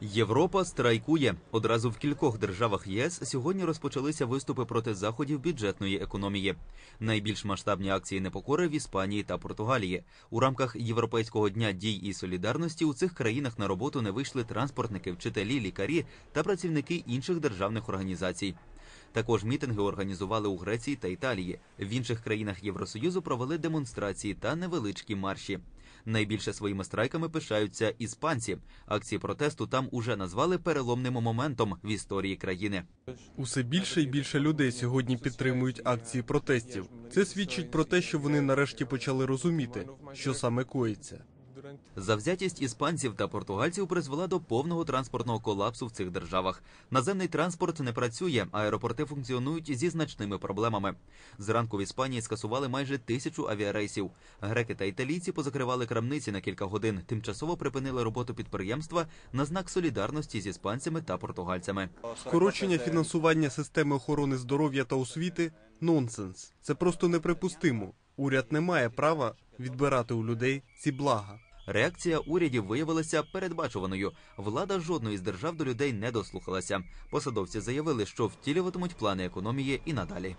Європа страйкує. Одразу в кількох державах ЄС сьогодні розпочалися виступи проти заходів бюджетної економії. Найбільш масштабні акції непокори в Іспанії та Португалії. У рамках Європейського дня дій і солідарності у цих країнах на роботу не вийшли транспортники, вчителі, лікарі та працівники інших державних організацій. Також мітинги організували у Греції та Італії. В інших країнах Євросоюзу провели демонстрації та невеличкі марші. Найбільше своїми страйками пишаються іспанці. Акції протесту там уже назвали переломним моментом в історії країни. Усе більше і більше людей сьогодні підтримують акції протестів. Це свідчить про те, що вони нарешті почали розуміти, що саме коїться. Завзятість іспанців та португальців призвела до повного транспортного колапсу в цих державах. Наземний транспорт не працює, аеропорти функціонують зі значними проблемами. Зранку в Іспанії скасували майже тисячу авіарейсів. Греки та італійці позакривали крамниці на кілька годин. Тимчасово припинили роботу підприємства на знак солідарності з іспанцями та португальцями. Скорочення фінансування системи охорони здоров'я та освіти нонсенс. Це просто неприпустимо. Уряд не має права відбирати у людей ці блага. Реакція урядів виявилася передбачуваною. Влада жодної з держав до людей не дослухалася. Посадовці заявили, що втілюватимуть плани економії і надалі.